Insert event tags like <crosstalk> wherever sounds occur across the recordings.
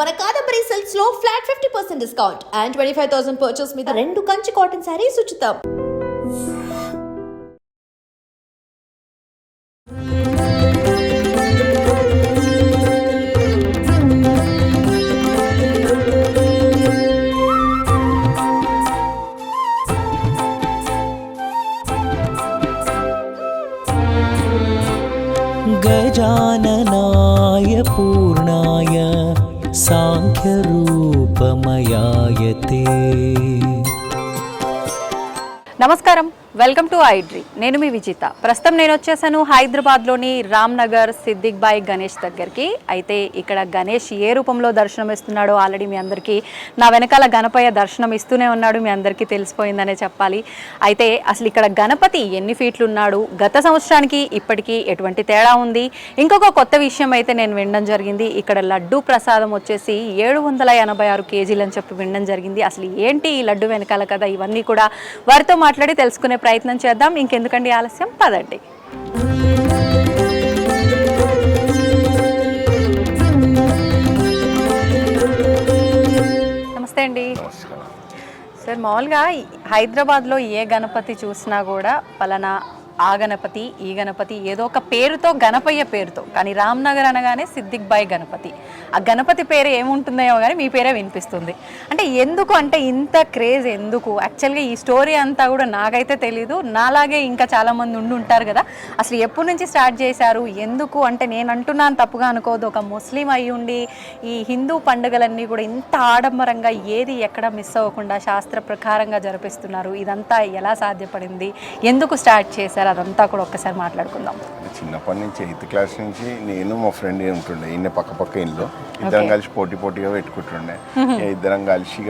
మన కాదంబరి సిల్క్స్ లో flat fifty percent discount and twenty five thousand purchase మీద రెండు కంచి కాటన్ శారీస్ ఉచితం गजाननाय पूर्णाय సాంఖ్యరూపమయాయతే. నమస్కారం. Welcome to iDream. నేను మీ విజిత. ప్రస్తుతం నేను వచ్చేసాను హైదరాబాద్లోని రామ్ నగర్ సిద్దిక్ బాయ్ గణేష్ దగ్గరికి. అయితే ఇక్కడ గణేష్ ఏ రూపంలో దర్శనం ఇస్తున్నాడో ఆల్రెడీ మీ అందరికీ నా వెనకాల గణపయ్య దర్శనం ఇస్తూనే ఉన్నాడు మీ అందరికీ తెలిసిపోయిందనే చెప్పాలి. అయితే అసలు ఇక్కడ గణపతి ఎన్ని ఫీట్లు ఉన్నాడు? గత సంవత్సరానికి ఇప్పటికీ ఎటువంటి తేడా ఉంది? ఇంకొక కొత్త విషయం అయితే నేను వినడం జరిగింది. ఇక్కడ లడ్డు ప్రసాదం వచ్చేసి ఏడు వందల ఎనభై ఆరు కేజీలు అని చెప్పి వినడం జరిగింది. అసలు ఏంటి ఈ లడ్డు వెనకాల కదా ఇవన్నీ కూడా వారితో మాట్లాడి తెలుసుకునే ప్రయత్నం చేద్దాం. ఇంకెందుకండి ఆలస్యం? పదండి. నమస్తే అండి. సార్ మామూలుగా హైదరాబాద్లో ఏ గణపతి చూసినా కూడా పలానా ఆ గణపతి ఈ గణపతి ఏదో ఒక పేరుతో గణపయ్య పేరుతో. కానీ రామ్నగర్ అనగానే సిద్దిక్ బాయ్ గణపతి. ఆ గణపతి పేరు ఏముంటుందేమో కానీ మీ పేరే వినిపిస్తుంది. అంటే ఎందుకు అంటే ఇంత క్రేజ్ ఎందుకు? యాక్చువల్గా ఈ స్టోరీ అంతా కూడా నాకైతే తెలీదు. నాలాగే ఇంకా చాలామంది ఉండి ఉంటారు కదా. అసలు ఎప్పటి నుంచి స్టార్ట్ చేశారు? ఎందుకు? అంటే నేను అంటున్నాను తప్పుగా అనుకోదు ఒక ముస్లిం అయి ఉండి ఈ హిందూ పండుగలన్నీ కూడా ఇంత ఆడంబరంగా ఏది ఎక్కడ మిస్ అవ్వకుండా శాస్త్ర ప్రకారంగా జరిపిస్తున్నారు. ఇదంతా ఎలా సాధ్యపడింది? ఎందుకు స్టార్ట్ చేశారు? అదంతా కూడా ఒక్కసారి మాట్లాడుకుందాం. చిన్నప్పటి నుంచి ఎయిత్ క్లాస్ నుంచి నేను మా ఫ్రెండ్ ఉంటుండే ఈయన పక్క పక్క ఇంట్లో ఇద్దరం కలిసి పోటీ పోటీగా పెట్టుకుంటుండే. ఇద్దరం కలిసి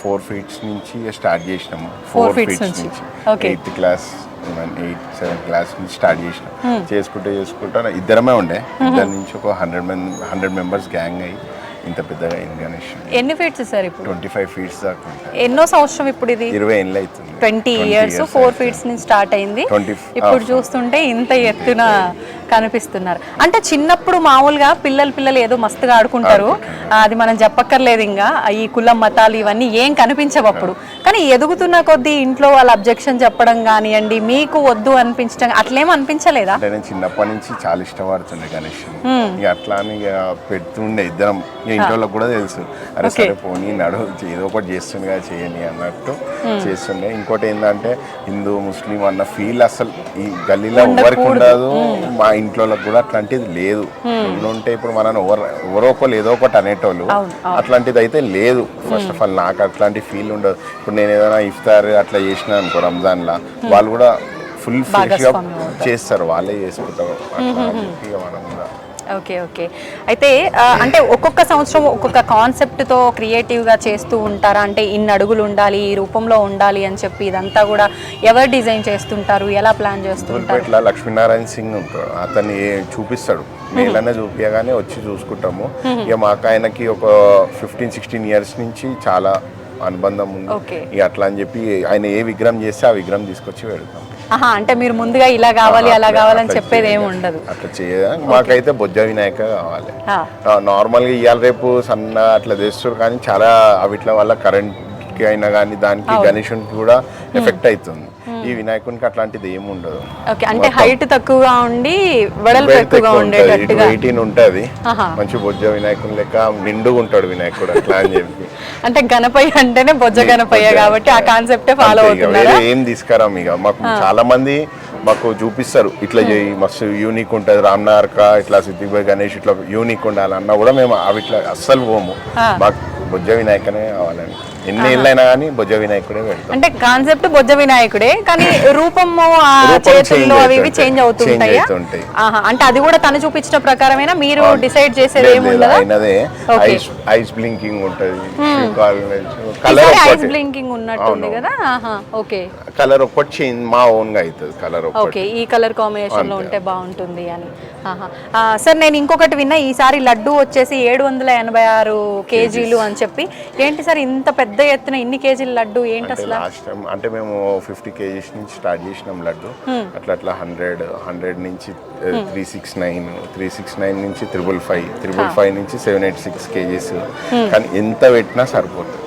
ఫోర్ ఫీట్స్ నుంచి స్టార్ట్ చేసినాము. ఫోర్ ఫీట్స్ నుంచి. Eighth class eighth seventh class నుంచి స్టార్ట్ చేసినాం. చేసుకుంటూ చేసుకుంటా ఇద్దరమే ఉండే. ఇద్దరి నుంచి ఒక హండ్రెడ్ హండ్రెడ్ మెంబర్స్ గ్యాంగ్ అయ్యి. ఇంత పెద్దగా అయింది గణేష్. ఎన్ని ఫీట్స్ సార్ ఇప్పుడు? ట్వంటీ ఫైవ్ ఫీట్స్ దాకా ఉంటాయి ఎన్నో సంవత్సరం ఇప్పుడు ఇది? ఇరవై ఏళ్ళు అవుతుంది. Twenty 20 years four. ఫీట్స్ నుంచి స్టార్ట్ అయింది. 20 ఇప్పుడు చూస్తుంటే ఇంత ఎత్తున కనిపిస్తున్నారు. అంటే చిన్నప్పుడు మామూలుగా పిల్లలు పిల్లలు ఏదో మస్తుగా ఆడుకుంటారు. అది మనం చెప్పక్కర్లేదు ఇంకా. ఈ కులం మతాలు ఇవన్నీ ఏం కనిపించవు అప్పుడు. కానీ ఎదుగుతున్న కొద్దీ ఇంట్లో వాళ్ళ అబ్జెక్షన్ చెప్పడం కానివ్వండి మీకు వద్దు అనిపించడం అట్లేం అనిపించలేదా? అంటే నేను చిన్నప్పటి నుంచి చాలా ఇష్టపడుతుండే గణేష్. ఇక అట్లా అని ఇక పెడుతుండే ఇద్దరం. ఇంట్లో వాళ్ళకి కూడా తెలుసు. అరే. సరే పోనీ నడు ఏదో ఒకటి చేస్తుండే కదా చేయండి అన్నట్టు చేస్తుండే. ఇంకోటి ఏంటంటే హిందూ ముస్లిం అన్న ఫీల్ అసలు ఈ గల్లీలో ఎవరికి ఉండదు. మా ఇంట్లో కూడా అట్లాంటిది లేదు. ఉంటే ఇప్పుడు మనం ఎవరు ఒకరు ఏదో ఒకటి అనేటోళ్ళు అట్లాంటిది అయితే లేదు. ఫస్ట్ ఆఫ్ ఆల్ నాకు అట్లాంటి ఫీల్ ఉండదు. ఇప్పుడు నేను ఏదైనా ఇఫ్తార్ అట్లా చేసిన అనుకో రంజాన్ లా వాళ్ళు కూడా ఫుల్ ఫ్రెష్గా అవుతారు. చేస్తారు. వాళ్ళే చేసుకుంటారు. అట్లా మనం కూడా ఓకే ఓకే. అయితే అంటే ఒక్కొక్క సంవత్సరం ఒక్కొక్క కాన్సెప్ట్తో క్రియేటివ్గా చేస్తూ ఉంటారా? అంటే ఇన్ని అడుగులు ఉండాలి ఈ రూపంలో ఉండాలి అని చెప్పి ఇదంతా కూడా ఎవరు డిజైన్ చేస్తుంటారు? ఎలా ప్లాన్ చేస్తుంటారు? తూర్పేటలో లక్ష్మీనారాయణ సింగ్ ఉంటాడు అతన్ని చూపిస్తాడు. మేలనే చూపించగానే వచ్చి చూసుకుంటాము. ఇక మాకు ఆయనకి ఒక ఫిఫ్టీన్ సిక్స్టీన్ ఇయర్స్ నుంచి చాలా అనుబంధం ఉంది. ఇక అట్లా అని చెప్పి ఆయన ఏ విగ్రహం చేస్తే ఆ విగ్రహం తీసుకొచ్చి పెడతాం. ఆహా అంటే మీరు ముందుగా ఇలా కావాలి అలా కావాలని చెప్పేది ఏమి ఉండదు. అట్లా చేయ మాకైతే బొజ్జ వినాయక కావాలి. ఆ, నార్మల్గా ఇవాళ రేపు సన్న అట్లా తెస్తారు కానీ చాలా అవిట్ల వల్ల కరెంట్కి అయినా కానీ దానికి గణేశునికి కూడా ఎఫెక్ట్ అవుతుంది ఈ వినాయకునికి అట్లాంటిది ఏమి ఉండదు. అంటే హైట్ తక్కువగా ఉండి వెడల్పు ఎక్కువగా ఉండేటట్టుగా. ఎయిటీన్ ఉంటది. మంచి బొజ్జ వినాయకుని లెక్క నిండుగా ఉంటాడు వినాయకుడు అట్లా అని చెప్పి. అంటే గణపయ్య అంటేనే బొజ్జ గణపయ్య. కాబట్టి ఆ కాన్సెప్టే ఫాలో అవుతున్నారా? ఏం తీసుకురాం ఇక. మాకు చాలా మంది మాకు చూపిస్తారు. ఇట్లా చేయి మస్తు యూనిక్ ఉంటుంది. రామ్నార్క ఇట్లా సిద్దిబాయ్ గణేష్ ఇట్లా యూనిక్ ఉండాలన్నా కూడా మేము అవిట్లా అస్సలు పోము. మాకు బొజ్జ వినాయకనే కావాలని ఎన్ని ఏళ్ళైనా కానీ బొజ్జ వినాయకుడే పెడతాం. అంటే కాన్సెప్ట్ బొజ్జ వినాయకుడే కానీ రూపము చేతుల్లో అవి ఇవి. చేంజ్ అవుతుంటాయా. అంటే అది కూడా తను చూపించిన ప్రకారమేనా? మీరు డిసైడ్ చేసేది లేదు, ఏమి లేదు, ఉండదా ఆయనదే Okay. ఐస్ ఐస్ బ్లింకింగ్ ఉంటుంది కలర్ ఐస్ బ్లింకింగ్ ఉన్నట్టుంది. కదా? ఓకే. కలర్ ఒకటి చేంజ్ మా ఓన్గా అవుతుంది కలర్ ఓకే ఈ కలర్ కాంబినేషన్లో. ఉంటే బాగుంటుంది అని. సార్ నేను ఇంకొకటి విన్నా ఈసారి లడ్డు వచ్చేసి ఏడు వందల ఎనభై ఆరు కేజీలు అని చెప్పి. ఏంటి సార్ ఇంత పెద్ద పెద్ద ఎత్తున ఇన్ని కేజీల లడ్డు ఏంటి అసలు? లాస్ట్ టైం అంటే మేము ఫిఫ్టీ కేజీస్ నుంచి స్టార్ట్ చేసినాం లడ్డు. అట్లా అట్లా హండ్రెడ్ హండ్రెడ్ నుంచి three six nine three six nine నుంచి త్రిబుల్ ఫైవ్ త్రిబుల్ ఫైవ్ నుంచి సెవెన్ ఎయిట్ సిక్స్ కేజీస్. కానీ ఎంత పెట్టినా సరిపోతుంది.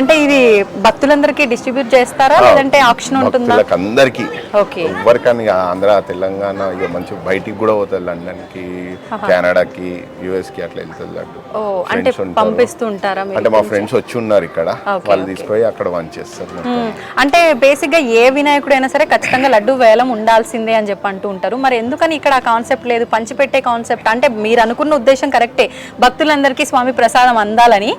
అంటే ఇది భక్తులందరికీ డిస్ట్రిబ్యూట్ చేస్తారా? లేదంటే ఆప్షన్ ఉంటుందా? అందరికీ ఎవరికని ఆంధ్ర తెలంగాణ ఇక మంచి బయటికి కూడా పోతుంది లండన్కి కెనడాకి యుఎస్కి అట్లా వెళ్తుంది అంటే మా ఫ్రెండ్స్ వచ్చి ఉన్నారు ఇక్కడ. వాళ్ళు తీసుకొని అక్కడ వంచేస్తారు. అంటే బేసిక్గా ఏ వినాయకుడైనా సరే ఖచ్చితంగా లడ్డు వేలం ఉండాల్సిందే అని చెప్పి అంటూ ఉంటారు. మరి ఎందుకని ఇక్కడ ఆ కాన్సెప్ట్ లేదు? పంచిపెట్టే కాన్సెప్ట్. అంటే మీరు అనుకున్న ఉద్దేశం కరెక్టే. భక్తులందరికీ స్వామి ప్రసాదం అందాలని.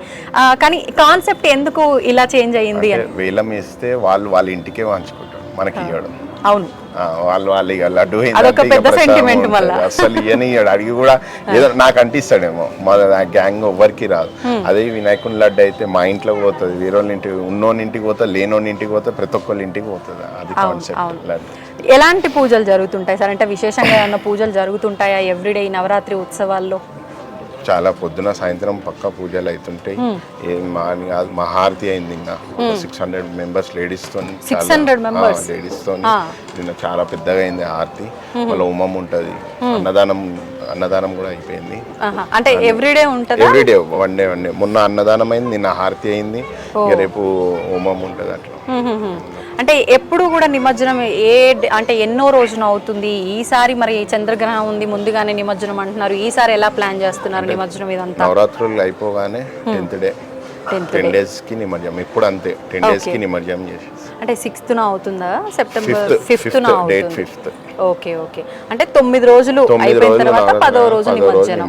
కానీ కాన్సెప్ట్ ఎందుకు ఇలా చేంజ్ అయ్యింది వేలం వేస్తే వాళ్ళు వాళ్ళ ఇంటికే వంచుకుంటారు మనకి ఇవ్వడం. అవును. వాళ్ళు వాళ్ళు ఇక లడ్డు. అసలు ఇయని అడిగి కూడా ఏదో నాకు అంటిస్తాడేమో మా గ్యాంగ్ ఎవ్వరికి రాదు. అదే వినాయకుని లడ్డు అయితే మా ఇంట్లో పోతుంది. వేరే వాళ్ళ ఇంటికి ఉన్నోని ఇంటికి పోతుంది లేనోని ఇంటికి పోతే ప్రతి ఒక్కళ్ళ ఇంటికి పోతుంది. అది కాన్సెప్ట్ లడ్డు. ఎలాంటి పూజలు జరుగుతుంటాయి సార్? అంటే విశేషంగా ఏమైనా పూజలు జరుగుతుంటాయా? ఎవ్రీడే ఈ నవరాత్రి ఉత్సవాల్లో? చాలా పొద్దున సాయంత్రం పక్క పూజలు అవుతుంటాయి ఏం మా కాదు మహారతి అయింది ఇంకా. సిక్స్ హండ్రెడ్ మెంబర్స్ లేడీస్తో 600 members? లేడీస్తో నిన్న చాలా పెద్దగా అయింది హారతి. మళ్ళీ ఉమం ఉంటది. అన్నదానం అన్నదానం కూడా అయిపోయింది. అంటే ఎవ్రీడే ఉంటుందా? Every day one day one day మొన్న అన్నదానం అయింది నిన్న హారతి అయింది. రేపు హోమం ఉంటుంది అట్లా. అంటే ఎప్పుడు కూడా నిమజ్జనం ఏ అంటే ఎన్నో రోజున అవుతుంది. ఈసారి మరి చంద్రగ్రహణం ఉంది ముందుగానే నిమజ్జనం అంటున్నారు. ఈసారి ఎలా ప్లాన్ చేస్తున్నారు నిమజ్జనం ఇదంతా? నవరాత్రులు అయిపోగానే టెన్త్ డే. టెన్ డేస్కి నిమజ్జనం. ఇప్పుడు అంతే. టెన్ డేస్కి నిమజ్జనం అంటే సిక్స్త్ అవుతుందా? September fifth. Date fifth. Okay okay. అంటే తొమ్మిది రోజులు అయిపోయిన తర్వాత పదో రోజు నిమజ్జనం.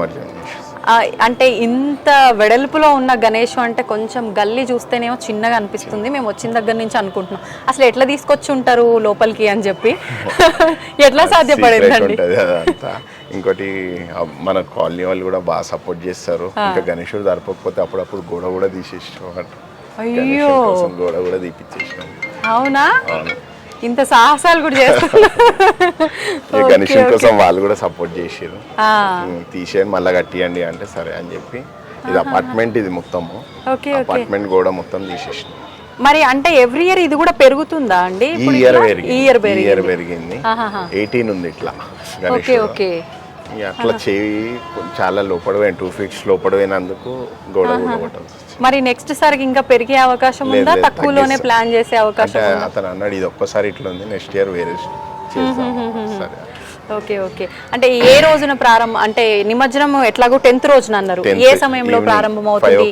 అంటే ఇంత వెడల్పులో ఉన్న గణేష్ అంటే కొంచెం గల్లీ చూస్తేనేమో చిన్నగా అనిపిస్తుంది. మేము వచ్చిన దగ్గర నుంచి అనుకుంటున్నాం. అసలు ఎట్లా తీసుకొచ్చి ఉంటారు లోపలికి అని చెప్పి? <laughs> ఎట్లా సాధ్యపడిందండి? అదంతా ఇంకోటి మన కాలనీ వాళ్ళు కూడా బాగా సపోర్ట్ చేస్తారు. ఇంకా గణేశుడు జరపకపోతే అప్పుడప్పుడు గోడ కూడా తీసేసాం అయ్యో! గోడ కూడా తీపిచ్చేసినాం అవునా? అవును. ఇంత సాహసాలు కూడా చేస్తున్నారు. <laughs> గణేశుడి కోసం వాళ్ళు కూడా సపోర్ట్ చేసారు తీసేయండి మళ్ళీ కట్టియండి అంటే సరే అని చెప్పి. ఇది అపార్ట్మెంట్ ఇది ఓకే అపార్ట్మెంట్ కూడా మొత్తం తీసేసినాం. మరి అంటే ఎవ్రీ ఇయర్ ఇది కూడా పెరుగుతుందా అండి ఇయర్? పెరిగింది. ఎయిటీన్ ఉంది ఇట్లా ఓకే ఓకే అట్లా చేయి చాలా పోయిన టూ ఫీట్స్ లోపల పోయినందుకు గోడ. మరి నెక్స్ట్ సారికి ఇంకా పెరిగే అవకాశం ఉందా? తక్కువలోనే. ప్లాన్ చేసే అవకాశం అతను అన్నాడు ఇది ఒక్కసారి ఇట్లా ఉంది నెక్స్ట్ ఇయర్ వేరే <laughs> సరే. Okay okay. అంటే ఏ రోజున ప్రారంభం అంటే నిమజ్జనం ఎట్లాగో టెన్త్ రోజున అన్నారు. ఏ సమయంలో ప్రారంభం అవుతుంది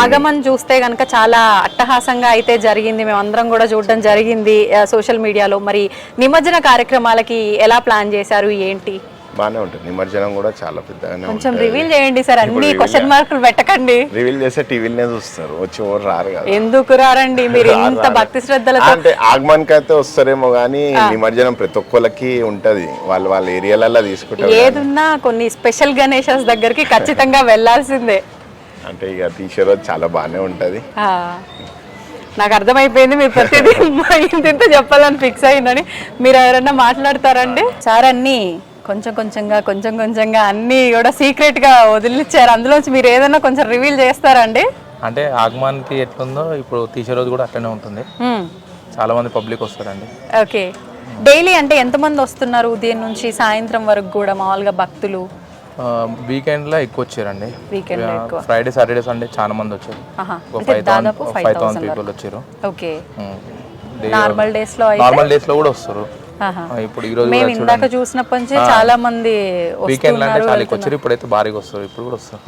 ఆగమన్ చూస్తే గనక చాలా అట్టహాసంగా అయితే జరిగింది. మేము అందరం కూడా చూడడం జరిగింది సోషల్ మీడియాలో మరి నిమజ్జన కార్యక్రమాలకి ఎలా ప్లాన్ చేశారు? ఏంటి? బాగానే ఉంటుంది. నిమజ్జనం కూడా చాలా పెద్దగానే కొంచెం రివీల్ చేయండి సార్ అన్ని క్వశ్చన్ మార్కులు పెట్టకండి. రివీల్ చేస్తే టీవీలనే చూస్తారు. వచ్చి ఎవరు రారు కదా. ఎందుకు రారండి? మీరు ఇంత భక్తి శ్రద్ధలతో అంటే ఆగమన్కి అయితే వస్తారేమో కానీ నిమజ్జనం ప్రతి ఒక్కరికి ఉంటది. వాళ్ళు వాళ్ళ ఏరియాలలో తీసుకుంటారు ఏదున్నా కొన్ని స్పెషల్ గణేషస్ దగ్గరికి ఖచ్చితంగా <laughs> వెళ్ళాల్సిందే. అంటే ఇక తీసే రోజు చాలా బాగానే ఉంటది. ఆ, నాకు అర్థమైపోయింది. మీరు ప్రతిదీ <laughs> ఇంత చెప్పాలని ఫిక్స్ అయిందని. మీరు ఎవరన్నా మాట్లాడతారండి? సార్ అన్ని కొంచెం కొంచెంగా కొంచెం కొంచెంగా అన్ని కూడా సీక్రెట్గా వదిలిచ్చారు. అందులోంచి మీరు ఏదైనా కొంచెం రివీల్ చేస్తారండి అంటే ఆగమాన్కి ఎట్లుందో ఇప్పుడు తీసే రోజు కూడా అట్లనే ఉంటుంది. చాలా మంది పబ్లిక్ వస్తారండి. ఓకే. డైలీ అంటే ఎంతమంది వస్తున్నారు ఉదయం నుంచి సాయంత్రం వరకు కూడా మామూలుగా భక్తులు? వీకెండ్లో ఎక్కువ వచ్చారండి. వీకెండ్ ఫ్రైడే సాటర్డే సండే చాలా మంది వచ్చారు. ఫైవ్ థౌసండ్ పీపుల్ వచ్చారు. ఓకే. నార్మల్ డేస్లో అయితే? నార్మల్ డేస్లో కూడా వస్తారు. ఇప్పుడు ఈ రోజు మేము ఇందాక చూసినప్పటి నుంచి చాలా మంది వీకెండ్ అంటే చాలా వచ్చారు ఇప్పుడైతే భారీగా వస్తారు ఇప్పుడు కూడా వస్తారు.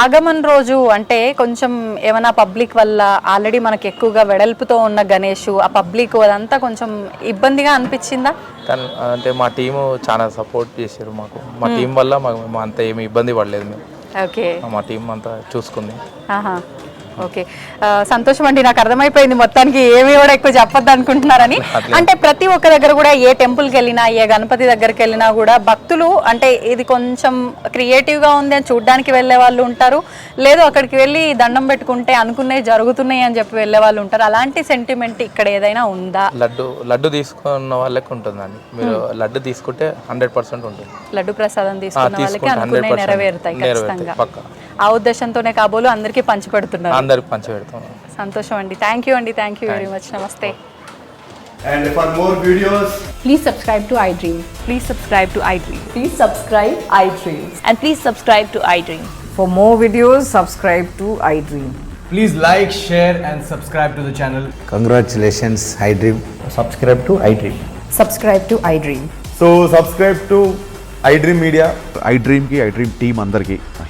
ఆగమన్ రోజు అంటే కొంచెం ఏమైనా పబ్లిక్ వల్ల ఆల్రెడీ మనకి ఎక్కువగా వెడల్పుతో ఉన్న గణేష్ ఆ పబ్లిక్ అదంతా కొంచెం ఇబ్బందిగా అనిపించిందా? అంటే మా టీము చాలా సపోర్ట్ చేశారు మాకు. మా టీం వల్ల మాకు అంత ఏమి ఇబ్బంది పడలేదు మేము. ఓకే. మా టీం అంతా చూసుకుంది. ఓకే. సంతోషం అండి. నాకు అర్థమైపోయింది. మొత్తానికి ఏమి కూడా ఎక్కువ చెప్పొద్దు అనుకుంటున్నారని <laughs> అంటే ప్రతి ఒక్క దగ్గర కూడా ఏ టెంపుల్కి వెళ్ళినా ఏ గణపతి దగ్గరికి వెళ్ళినా కూడా భక్తులు అంటే ఇది కొంచెం క్రియేటివ్గా ఉంది అని చూడడానికి వెళ్ళే వాళ్ళు ఉంటారు. లేదు అక్కడికి వెళ్ళి దండం పెట్టుకుంటే అనుకున్నవి జరుగుతున్నాయి అని చెప్పి వెళ్ళే వాళ్ళు ఉంటారు. అలాంటి సెంటిమెంట్ ఇక్కడ ఏదైనా ఉందా? లడ్డు లడ్డు తీసుకున్న వాళ్ళకి ఉంటుందండి. మీరు లడ్డు తీసుకుంటే హండ్రెడ్ పర్సెంట్ ఉంటుంది. లడ్డు ప్రసాదం తీసుకున్న వాళ్ళకి అనుకున్నవి నెరవేరుతాయి ఖచ్చితంగా. ఆ ఉద్దేశంతోనే కాబోలు అందరికీ పంచిపెడుతున్నారు అందరికి పంచి పెడతాం సంతోషం అండి థ్యాంక్ యూ అండి థ్యాంక్ యూ వెరీ మచ్ నమస్తే And for more videos, please subscribe to iDream please subscribe to iDream Please subscribe iDream. and please subscribe to iDream. For more videos, subscribe to iDream. please like, share, and subscribe to the channel. Congratulations, iDream. Subscribe to iDream. Subscribe to iDream. So, subscribe to iDream Media. ఐ డ్రీమ్కి iDream team అందరికీ